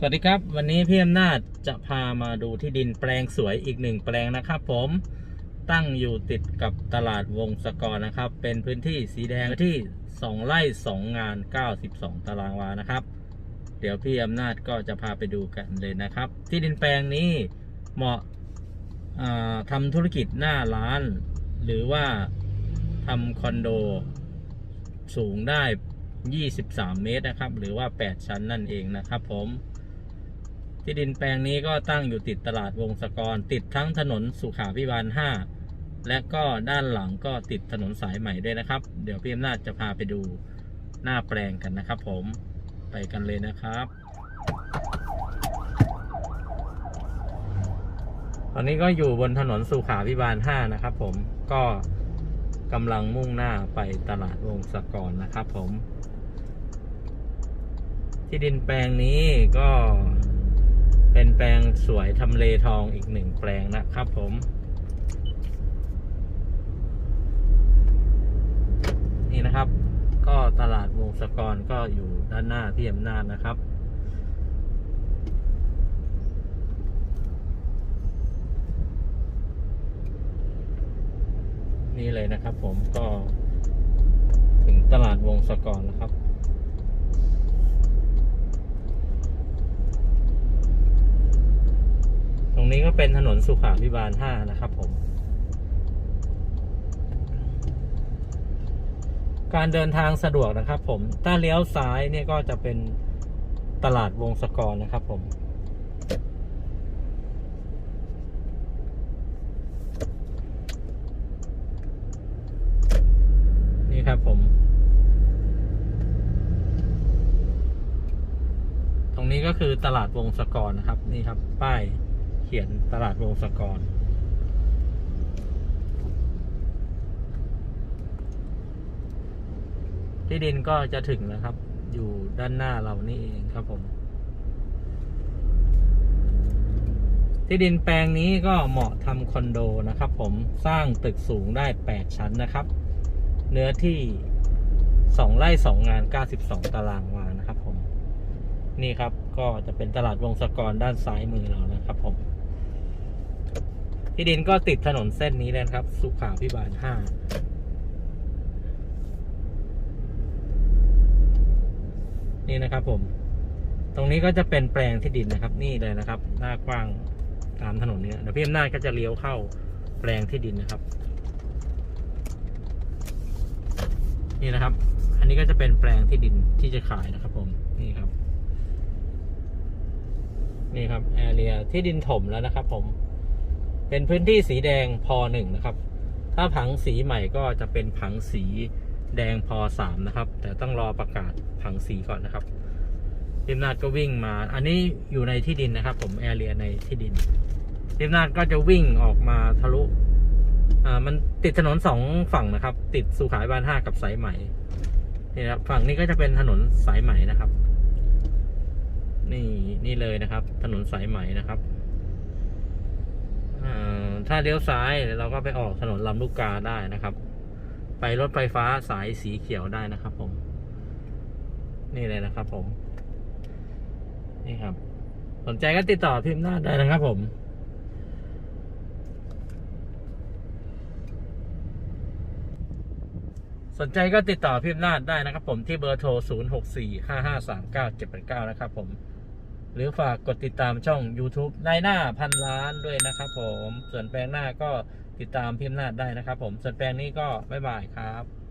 สวัสดีครับ วันนี้พี่อำนาจจะพามาดูที่ดินแปลงสวยอีกหนึ่งแปลงนะครับผมตั้งอยู่ติดกับตลาดวงศกรนะครับ เป็นพื้นที่สีแดงที่ 2 ไร่ 2 งาน 92 ตารางวานะครับ เดี๋ยวพี่อำนาจก็จะพาไปดูกันเลยนะครับ ที่ดินแปลงนี้เหมาะาทำธุรกิจหน้าร้าน หรือว่าทำคอนโดสูงได้ 23 เมตรนะครับ หรือว่า 8 ชั้นนั่นเองนะครับผม ที่ดินแปลงนี้ก็ตั้งอยู่ติดตลาดวงศกร ติดทั้งถนนสุขาพิบาล 5 และก็ด้านหลังก็ติดถนนสายใหม่ด้วยนะครับ เดี๋ยวพี่อำนาจจะพาไปดูหน้าแปลงกันนะครับผมไปกันเลยนะครับ ตอนนี้ก็อยู่บนถนนสุขาพิบาล 5 นะครับผมก็กำลังมุ่งหน้าไปตลาดวงศกรนะครับผม ที่ดินแปลงนี้ก็ เป็นแปลงสวยทำเลทองอีกหนึ่งแปลงนะครับผมนี่นะครับ ก็ตลาดวงศกรก็อยู่ด้านหน้าที่อำนาจนะครับนี่เลยนะครับผมก็ถึงตลาดวงศกรนะครับ ตรงนี้ก็ เป็นถนนสุขาพิบาล 5 นะครับผม การเดินทางสะดวกนะครับผม ถ้าเลี้ยวซ้ายเนี่ยก็จะเป็นตลาดวงศกรนะครับผมนี่ครับผม ตรงนี้ก็คือตลาดวงศกรนะครับ นี่ครับ ป้าย เขียนตลาดวงศกร ที่ดินก็จะถึงแล้วครับ อยู่ด้านหน้าเรานี่เองครับผม ที่ดินแปลงนี้ก็เหมาะทำคอนโดนะครับผมสร้างตึกสูงได้ 8 ชั้นนะครับ เนื้อที่ 2 ไร่ 2 งาน 92 ตารางวานะครับผมนี่ครับก็จะเป็นตลาดวงศกรด้านซ้ายมือเรานะครับผม ที่ดินก็ติดถนนเส้นนี้เลยครับ สุขาพิบาล5นี่นะครับผม ตรงนี้ก็จะเป็นแปลงที่ดินนะครับ นี่เลยนะครับ หน้ากว้างตามถนนนี้เดี๋ยวพี่อำนาจก็จะเลี้ยวเข้าแปลงที่ดินนะครับ นี่นะครับ อันนี้ก็จะเป็นแปลงที่ดินที่จะขายนะครับ ผม นี่ครับ นี่ครับแอเรียที่ดินถมแล้วนะครับ ผม เป็นพื้นที่สีแดงพอหนึ่งนะครับ ถ้าผังสีใหม่ก็จะเป็นผังสีแดงพอสามนะครับ แต่ต้องรอประกาศผังสีก่อนนะครับทีมนาดก็วิ่งมา อันนี้อยู่ในที่ดินนะครับ ผมแอเรียในที่ดินทีมนาดก็จะวิ่งออกมาทะลุอ่ามันติดถนนสองฝั่งนะครับ ติดสุขายบ้านห้ากับสายใหม่นี่นะครับฝั่งนี้ก็จะเป็นถนนสายใหม่นะครับ นี่นี่เลยนะครับ ถนนสายใหม่นะครับ ถ้าเลี้ยวซ้ายเราก็ไปออกถนนลำลูกกาได้นะครับ ไปรถไฟฟ้าสายสีเขียวได้นะครับ ผม นี่เลยนะครับ ผม นี่ครับ สนใจก็ติดต่อพิมพ์หน้าได้นะครับ ผมสนใจก็ติดต่อพิมพ์นาดได้นะครับผมที่เบอร์โทร 0 6 4 5 5 3 9 7 8 9 นะครับผม หรือฝากกดติดตามช่อง YouTube นายหน้าพันล้านด้วยนะครับผม ส่วนแปลงหน้าก็ติดตามพิมพ์นาดได้นะครับผม ส่วนแปลงนี้ก็บ๊ายบายครับ